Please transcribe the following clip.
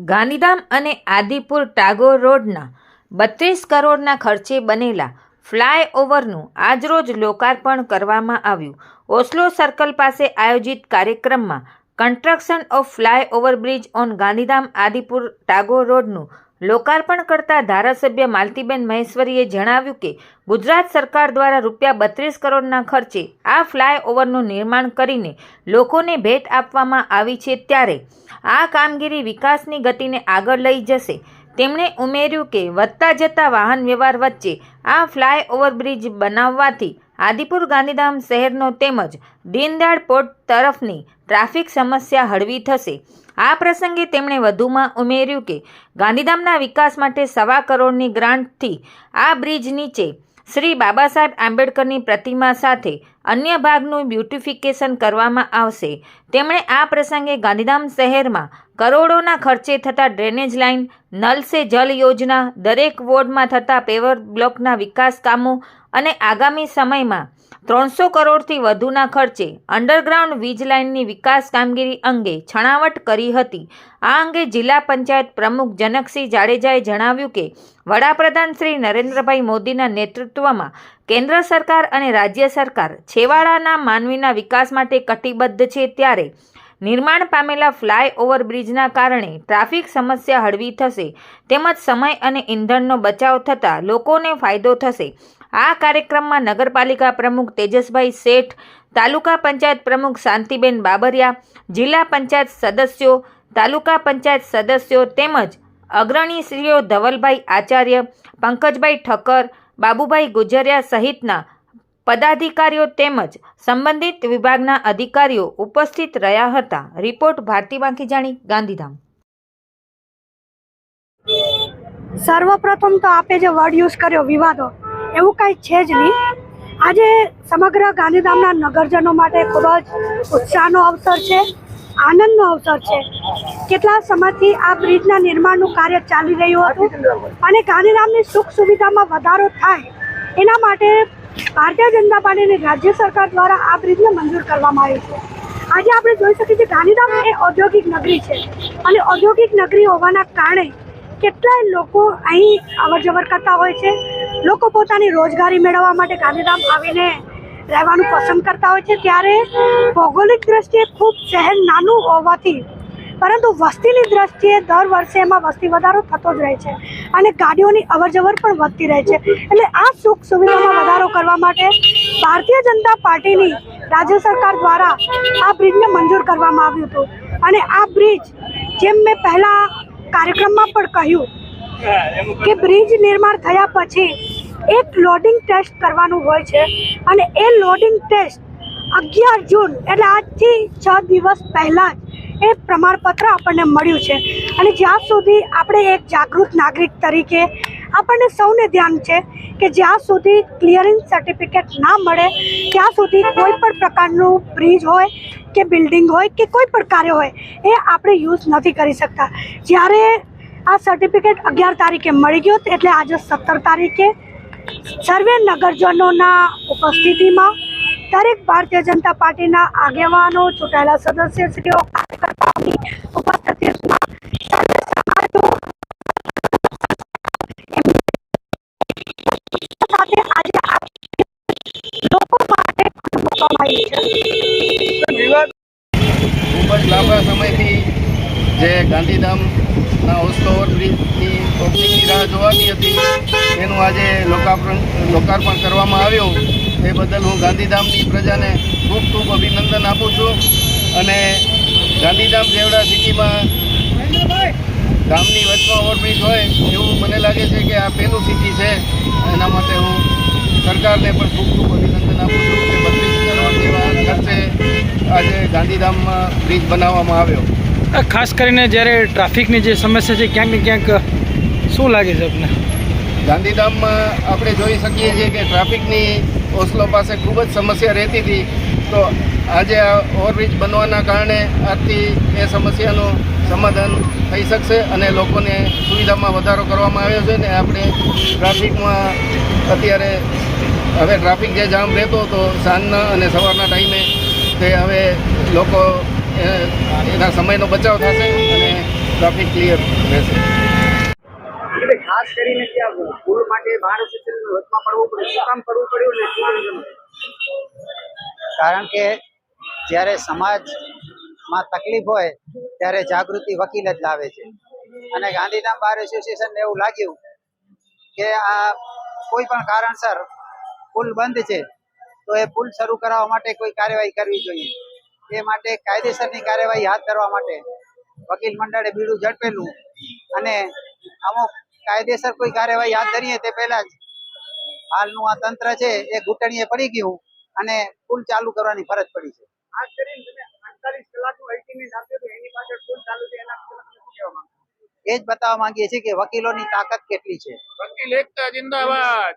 ગાંધીધામ અને આદિપુર ટાગોર રોડના બત્રીસ કરોડના ખર્ચે બનેલા ફ્લાયઓવરનું આજરોજ લોકાર્પણ કરવામાં આવ્યું. ઓસ્લો સર્કલ પાસે આયોજિત કાર્યક્રમમાં construction of flyover bridge on Gandhidham Adipur Tagore રોડનું લોકાર્પણ કરતા ધારાસભ્ય માલતીબેન મહેશ્વરીએ જણાવ્યું કે ગુજરાત સરકાર દ્વારા રૂપિયા બત્રીસ કરોડના ખર્ચે આ ફ્લાયઓવરનું નિર્માણ કરીને લોકોને ભેટ આપવામાં આવી છે ત્યારે આ કામગીરી વિકાસની ગતિને આગળ લઈ જશે. તેમણે ઉમેર્યું કે વધતા જતા વાહન વ્યવહાર વચ્ચે આ ફ્લાયઓવર બ્રિજ બનાવવાથી આદિપુર ગાંધીધામ શહેરનો તેમજ દીનદયાળ પોર્ટ તરફની ટ્રાફિક સમસ્યા હળવી થશે. આ પ્રસંગે તેમણે વધુમાં ઉમેર્યું કે ગાંધીધામના વિકાસ માટે સવા કરોડની ગ્રાન્ટથી આ બ્રિજ નીચે શ્રી બાબા સાહેબ આંબેડકરની પ્રતિમા સાથે અન્ય ભાગનું બ્યુટિફિકેશન કરવામાં આવશે. તેમણે આ પ્રસંગે ગાંધીધામ શહેરમાં કરોડોના ખર્ચે થતા ડ્રેનેજ લાઇન નલ સે જલ યોજના, દરેક વોર્ડમાં થતા પેવર બ્લોકના વિકાસ કામો અને આગામી સમયમાં ત્રણસો કરોડથી વધુના ખર્ચે અંડરગ્રાઉન્ડ વીજ લાઇનની વિકાસ કામગીરી અંગે છણાવટ કરી હતી. આ અંગે જિલ્લા પંચાયત પ્રમુખ જનકસિંહ જાડેજાએ જણાવ્યું કે, વડાપ્રધાન શ્રી નરેન્દ્રભાઈ મોદીના નેતૃત્વમાં કેન્દ્ર સરકાર અને રાજ્ય સરકાર છેવાડાના માનવીના વિકાસ માટે કટિબદ્ધ છે ત્યારે નિર્માણ પામેલા ફ્લાય બ્રિજના કારણે ટ્રાફિક સમસ્યા હળવી થશે, તેમજ સમય અને ઈંધણનો બચાવ થતાં લોકોને ફાયદો થશે. આ કાર્યક્રમમાં નગરપાલિકા પ્રમુખ તેજસભાઈ શેઠ, તાલુકા પંચાયત પ્રમુખ શાંતિબેન બાબરિયા, જિલ્લા પંચાયત સદસ્યો, તાલુકા પંચાયત સદસ્યો તેમજ અગ્રણીશ્રીઓ ધવલભાઈ આચાર્ય, પંકજભાઈ ઠક્કર, બાબુભાઈ ગુજરિયા સહિતના પદાધિકારીઓ તેમજ સંબંધિત વિભાગના અધિકારીઓ ઉપસ્થિત રહ્યા હતા. રિપોર્ટ ભારતી વાંકીજાણી ગાંધીધામ. સર્વપ્રથમ તો આપે જે વર્ડ યુઝ કર્યો, વિવાદો. એવું કાંઈ છે જ નહીં. આજે સમગ્ર ગાંધીધામના નગરજનો માટે ખૂબ જ ઉત્સાહનો અવસર છે, આનંદનો અવસર છે. કેટલા સમયથી આ બ્રિજના નિર્માણનું કાર્ય ચાલી રહ્યું હતું અને ગાંધીધામની સુખ સુવિધામાં વધારો થાય, એના માટે ભારતીય જનતા પાર્ટીની રાજ્ય સરકાર દ્વારા આ બ્રિજને મંજૂર કરવામાં આવ્યું છે. આજે આપણે જોઈ શકીએ છીએ ગાંધીધામ એ ઔદ્યોગિક નગરી છે અને ઔદ્યોગિક નગરી હોવાના કારણે કેટલાય લોકો અહીં અવર જવર કરતા હોય છે લોકો પોતાની રોજગારી મેળવવા માટે ગાંધીધામ આવીને રહેવાનું પસંદ કરતા હોય છે, ત્યારે ભૌગોલિક દ્રષ્ટિએ ખૂબ શહેર નાનું હોવાથી, પરંતુ વસ્તીની દ્રષ્ટિએ દર વર્ષે એમાં વસ્તી વધારો થતો જ રહે છે અને ગાડીઓની અવરજવર પણ વધતી રહે છે. એટલે આ સુખ સુવિધામાં વધારો કરવા માટે ભારતીય જનતા પાર્ટીની રાજ્ય સરકાર દ્વારા આ બ્રિજને મંજૂર કરવામાં આવ્યું હતું. અને આ બ્રિજ, જેમ મેં પહેલાં કાર્યક્રમમાં પણ કહ્યું, કે બ્રિજ નિર્માણ થયા પછી એક લોડિંગ ટેસ્ટ કરવાનું હોય છે. અને એ લોડિંગ ટેસ્ટ અગિયાર જૂન, એટલે આજથી છ દિવસ પહેલાં જ એ પ્રમાણપત્ર આપણને મળ્યું છે. અને જ્યાં સુધી આપણે એક જાગૃત નાગરિક તરીકે આપણને સૌને ધ્યાન છે કે જ્યાં સુધી ક્લિયરિંગ સર્ટિફિકેટ ના મળે, ત્યાં સુધી કોઈ પણ પ્રકારનું બ્રિજ હોય કે બિલ્ડિંગ હોય કે કોઈ પણ કાર્ય હોય, એ આપણે યુઝ નથી કરી શકતા. જ્યારે આ સર્ટિફિકેટ અગિયાર તારીખે મળી ગયો, એટલે આજે સત્તર તારીખે સર્વે નગરજનોના ઉપસ્થિતિમાં દરેક ભારતીય જનતા પાર્ટીના આગેવાનો, ચૂંટાયેલા સદસ્યશ્રીઓ, કાર્યકર્તાઓની ઉપસ્થિતિમાં સર્વે સાથે આજે લોકો માટે છે વિવાદ ખૂબ જ લાંબા સમયથી જે ગાંધીધામના ઓસ્લો બ્રિજની ઓપનિંગની રાહ જોવાની હતી, એનું આજે લોકાર્પણ લોકાર્પણ કરવામાં આવ્યું. એ બદલ હું ગાંધીધામની પ્રજાને ખૂબ ખૂબ અભિનંદન આપું છું. અને ગાંધીધામ જેવડા સિટીમાં ગામની વચમાં ઓવરબ્રિજ હોય એવું મને લાગે છે કે આ પહેલું સિટી છે. એના માટે હું સરકારને પણ ખૂબ ખૂબ અભિનંદન આપું છું કે બત્રીસ કરોડ જેવા ખર્ચે આજે ગાંધીધામમાં બ્રિજ બનાવવામાં આવ્યો. ખાસ કરીને જ્યારે ટ્રાફિકની જે સમસ્યા છે, ક્યાંક ને ક્યાંક શું લાગે છે આપને? ગાંધીધામમાં આપણે જોઈ શકીએ છીએ કે ટ્રાફિકની ઓસલો પાસે ખૂબ જ સમસ્યા રહેતી હતી. તો આજે આ ઓવરબ્રિજ બનવાના કારણે આજથી એ સમસ્યાનું સમાધાન થઈ શકશે અને લોકોને સુવિધામાં વધારો કરવામાં આવ્યો છે ને આપણે ટ્રાફિકમાં અત્યારે હવે ટ્રાફિક જે જામ રહેતો હતો સાંજના અને સવારના ટાઈમે તે હવે લોકો એના સમયનો બચાવ થશે અને ટ્રાફિક ક્લિયર રહેશે. ખાસ કરીને ત્યાં માટે પડ્યું શું કામ કરવું પડ્યું ને કારણ કે જ્યારે સમાજમાં તકલીફ હોય, ત્યારે જાગૃતિ વકીલ જ લાવે છે. અને ગાંધીધામ બાર એસોસિએશનને એવું લાગ્યું કે આ કોઈ પણ કારણસર પુલ બંધ છે, તો એ પુલ શરૂ કરાવવા માટે કોઈ કાર્યવાહી કરવી જોઈએ. એ માટે કાયદેસરની કાર્યવાહી હાથ ધરવા માટે વકીલ મંડળે બીડું ઝડપેલું અને અમુક કાયદેસર કોઈ કાર્યવાહી હાથ ધરીએ તે પહેલા જ હાલનું આ તંત્ર છે એ ઘૂંટણીએ પડી ગયું અને પુલ ચાલુ કરવાની ફરજ પડી છે. ખાસ કરીને એ જ બતાવવા માંગીએ છીએ કે વકીલોની તાકાત કેટલી છે? વકીલ એકતા જિંદાબાદ.